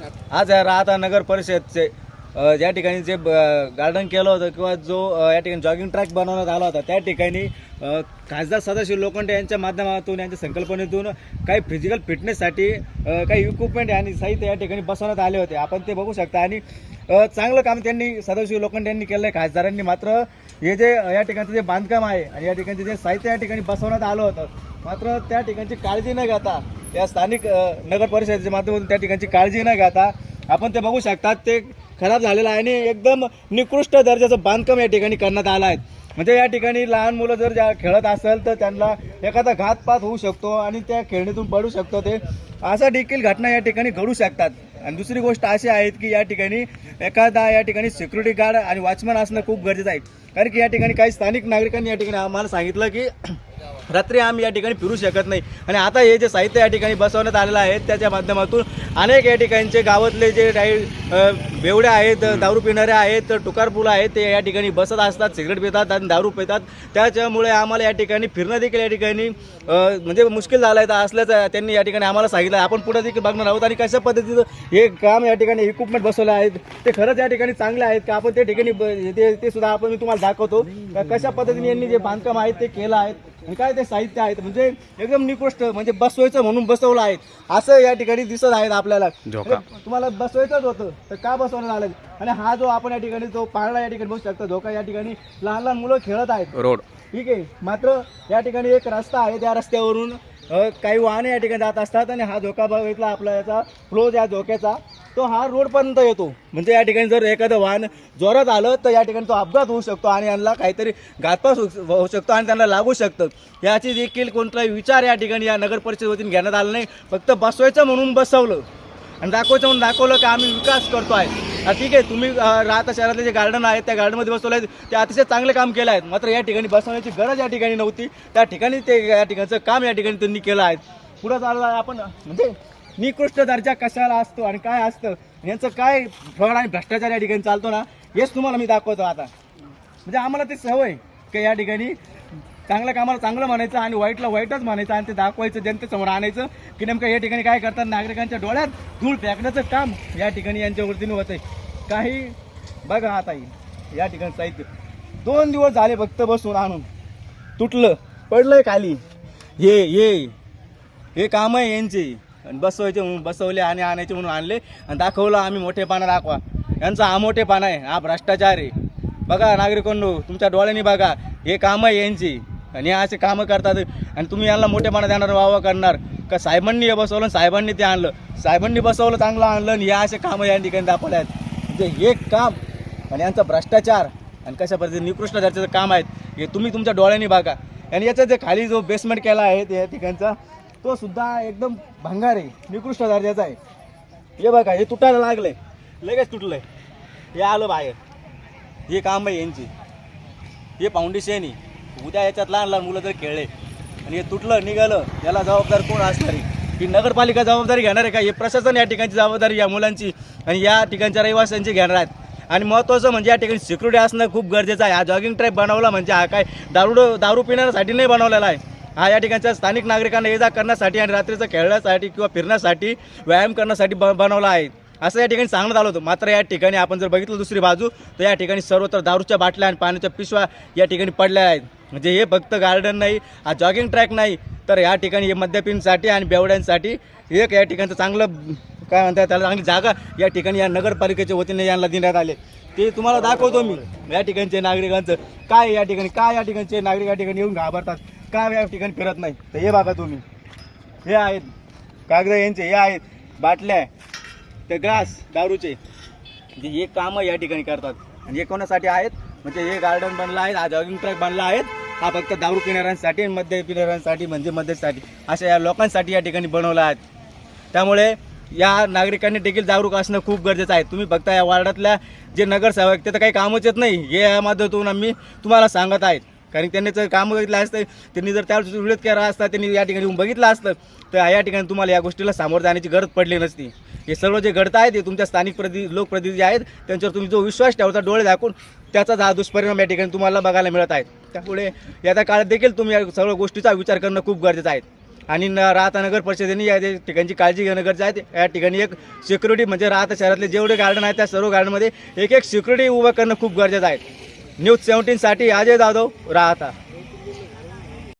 आज राहता नगर परिषदचे ज्या ठिकाणी जे ब- गार्डन केलं होतं किंवा जो या ठिकाणी जॉगिंग ट्रॅक बनवण्यात आला होता त्या ठिकाणी खासदार सदाशिव लोखंडे यांच्या माध्यमातून यांच्या संकल्पनेतून काही फिजिकल फिटनेससाठी काही इक्विपमेंट आणि साहित्य या ठिकाणी बसवण्यात आले होते. आपण ते बघू शकता. आणि चांगलं काम त्यांनी सदाशिव लोखंडे यांनी केलं आहे. खासदारांनी मात्र हे जे या ठिकाणचं जे बांधकाम आहे आणि या ठिकाणचे जे साहित्य या ठिकाणी बसवण्यात आलं होतं मात्र त्या ठिकाणची काळजी न घेता या स्थानिक नगर परिषदेच्या माध्यमातून त्या ठिकाणची काळजी न घेता आपण ते बघू शकतात ते खराब झालेलं आहे आणि एकदम निकृष्ट दर्जाचं बांधकाम या ठिकाणी करण्यात आलं आहे. म्हणजे या ठिकाणी लहान मुलं जर ज्या खेळत असेल तर त्यांना एखादा घातपात होऊ शकतो आणि त्या खेळणीतून पडू शकतो ते. अशा देखील घटना या ठिकाणी घडू शकतात. आणि दुसरी गोष्ट अशी आहेत की या ठिकाणी एखादा या ठिकाणी सिक्युरिटी गार्ड आणि वॉचमन असणं खूप गरजेचं आहे. कारण की या ठिकाणी काही स्थानिक नागरिकांनी या ठिकाणी आम्हाला सांगितलं की रात्री आम्ही या ठिकाणी फिरू शकत नाही. आणि आता हे जे साहित्य या ठिकाणी बसवण्यात आलेलं आहे त्याच्या माध्यमातून अनेक या ठिकाणचे गावातले जे काही बेवड्या आहेत दारू पिणारे आहेत टुकारपूल आहेत ते या ठिकाणी बसत असतात सिगरेट पितात आणि दारू पितात. त्याच्यामुळे आम्हाला या ठिकाणी फिरणं देखील या ठिकाणी म्हणजे मुश्किल झालं आहे असल्याचं त्यांनी या ठिकाणी आम्हाला सांगितलं आपण पुढे देखील बघणार आहोत आणि कशा पद्धतीचं हे काम या ठिकाणी इक्विपमेंट बसवलं आहेत ते खरंच या ठिकाणी चांगले आहेत का? आपण त्या ठिकाणी ब- ते ते सुद्धा आपण मी तुम्हाला दाखवतो. कशा पद्धतीने यांनी जे बांधकाम आहेत ते केलं आहे? आणि काय ते साहित्य आहेत. म्हणजे एकदम निकृष्ट म्हणजे बसवायचं म्हणून बसवलं आहे असं या ठिकाणी दिसत आहेत आपल्याला. तुम्हाला बसवायचंच होतं. तर का बसवण्यात आलं आणि हा जो आपण या ठिकाणी जो पाळणा या ठिकाणी बसू शकतो धोका या ठिकाणी लहान लहान मुलं खेळत आहेत. रोड. ठीक आहे. मात्र या ठिकाणी एक रस्ता आहे त्या रस्त्यावरून काही वाहने या ठिकाणी जात असतात आणि हा धोका बघितला आपला याचा फ्लो या धोक्याचा. तो हा रोडपर्यंत येतो. म्हणजे या ठिकाणी जर एखादं वाहन जोरात आलं तर या ठिकाणी तो अपघात होऊ शकतो आणि यांना काहीतरी घातपास होऊ होऊ शकतो आणि त्यांना लागू शकतं. याची देखील कोणताही विचार या ठिकाणी या नगर परिषद वतीने घेण्यात आला नाही. फक्त बसवायचं म्हणून बसवलं. आणि दाखवायचं म्हणून दाखवलं की आम्ही विकास करतो आहे. ठीक आहे तुम्ही राहता शहरातले जे गार्डन आहेत त्या गार्डनमध्ये बसवलं आहेत ते अतिशय चांगले काम केलं आहे मात्र या ठिकाणी बसवण्याची गरज या ठिकाणी नव्हती. त्या ठिकाणी ते या ठिकाणचं काम या ठिकाणी त्यांनी केलं आहे. पुढं चाललं आहे आपण म्हणजे निकृष्ट दर्जा कशाला असतो आणि काय असतं? यांचं काय फ्रॉड आणि भ्रष्टाचार या ठिकाणी चालतो ना हेच तुम्हाला मी दाखवतो आता. म्हणजे आम्हाला ते सवय की या ठिकाणी चांगल्या कामाला चांगलं म्हणायचं आणि वाईटला वाईटच म्हणायचं आणि ते दाखवायचं जनतेसमोर आणायचं की नेमकं या ठिकाणी काय करतात नागरिकांच्या डोळ्यात धूळ फेकण्याचं काम या ठिकाणी यांच्या वतीने होत आहे काही बघा आता हे, या ठिकाणी साहित्य. दोन दिवस झाले फक्त बसून आणून. तुटलं पडलंय खाली. हे हे हे काम आहे यांचे. आणि बसवायचे म्हणून बसवले आणि आणायचे म्हणून आणले. आणि दाखवलं आम्ही मोठेपणा दाखवा. यांचा हा मोठेपणा आहे. हा भ्रष्टाचार आहे. बघा नागरिकांनो तुमच्या डोळ्यांनी बघा. हे कामं आहे यांची. आणि हे असे कामं करतात. आणि तुम्ही यांना मोठेपणा देणार वावा करणार. का साहेबांनी हे बसवलं साहेबांनी ते आणलं? साहेबांनी बसवलं चांगलं आणलं आणि हे असे कामं या ठिकाणी दाखवले आहेत. म्हणजे हे काम आणि यांचा भ्रष्टाचार आणि कशा पद्धतीने निकृष्ट दर्जाचं काम आहेत हे तुम्ही तुमच्या डोळ्यांनी बघा. आणि याचा जे खाली जो बेसमेंट केला आहे त्या ठिकाणचा तो सुद्धा एकदम भंगार आहे निकृष्ट दर्जाचा आहे. हे बघा हे तुटायला लागलंय. लगेच तुटलंय. हे आलं बाहेर. हे काम आहे यांची. हे फाउंडेशन आहे. उद्या याच्यात लहान लहान मुलं जर खेळले आणि हे तुटलं निघालं याला जबाबदार कोण असणार आहे? ही नगरपालिका जबाबदारी घेणार आहे का? हे प्रशासन या ठिकाणची जबाबदारी या मुलांची आणि या ठिकाणच्या रहिवाशांची घेणार आहेत. आणि महत्त्वाचं म्हणजे या ठिकाणी सिक्युरिटी असणं खूप गरजेचं आहे. हा जॉगिंग ट्रॅक बनवला म्हणजे हा काय दारू दारू पिण्यासाठी नाही बनवलेला आहे. हा या ठिकाणच्या स्थानिक नागरिकांना ये जा करण्यासाठी आणि रात्रीचं खेळण्यासाठी किंवा फिरण्यासाठी व्यायाम करण्यासाठी ब बनवला आहे. असं या ठिकाणी सांगण्यात आलं होतं. मात्र या ठिकाणी आपण जर बघितलं दुसरी बाजू तर या ठिकाणी सर्वत्र दारूच्या बाटल्या आणि पाण्याच्या पिशव्या या ठिकाणी पडल्या आहेत. म्हणजे हे फक्त गार्डन नाही हा जॉगिंग ट्रॅक नाही तर या ठिकाणी हे मद्यपींसाठी आणि बेवड्यांसाठी एक या ठिकाणचं चांगलं काय म्हणतात त्याला चांगली जागा या ठिकाणी या नगरपालिकेच्या वतीने यांना देण्यात आले. ते तुम्हाला दाखवतो मी. या ठिकाणचे नागरिकांचं काय या ठिकाणी काय या ठिकाणचे नागरिक या ठिकाणी येऊन घाबरतात? का या ठिकाणी फिरत नाही? तर हे बघा तुम्ही. हे आहेत. कागद यांचे हे आहेत. बाटल्या ते ग्लास दारूचे. म्हणजे हे कामं या ठिकाणी करतात. आणि हे कोणासाठी आहेत? म्हणजे हे गार्डन बनलं आहे हा जॉगिंग ट्रॅक बनला आहे. हा फक्त दारू पिणाऱ्यांसाठी आणि मद्य पिणाऱ्यांसाठी म्हणजे मध्यसाठी अशा या लोकांसाठी या ठिकाणी बनवला आहेत त्यामुळे या नागरिकांनी देखील जागरूक असणं खूप गरजेचं आहे. तुम्ही बघता या वार्डातल्या जे नगरसेवक ते तर काही कामच येत नाही. हे या माध्यमातून आम्ही तुम्हाला सांगत आहेत. कारण त्यांनी जर काम बघितलं असतं त्यांनी जर त्यावर विरोध केला असता त्यांनी या ठिकाणी येऊन बघितलं असतं तर या ठिकाणी तुम्हाला या गोष्टीला सामोरं जाण्याची गरज पडली नसती. हे सर्व जे घडत आहे ते तुमच्या स्थानिक प्रति लोकप्रतिनिधी आहेत त्यांच्यावर तुम्ही जो विश्वास ठेवता डोळे दाखवून त्याचाच हा दुष्परिणाम या ठिकाणी तुम्हाला बघायला मिळत आहेत. त्यामुळे येत्या काळात देखील तुम्ही या सर्व गोष्टीचा विचार करणं खूप गरजेचं आहे. आणि न राहता नगर परिषदेने या ठिकाणची काळजी घेणं गरजेचं आहे. या ठिकाणी एक सिक्युरिटी म्हणजे राहता शहरातले जेवढे गार्डन आहेत त्या सर्व गार्डनमध्ये एक एक सिक्युरिटी उभं करणं खूप गरजेचं आहे. न्यूज सेव्हन्टीनसाठी अजय जाधव राहता.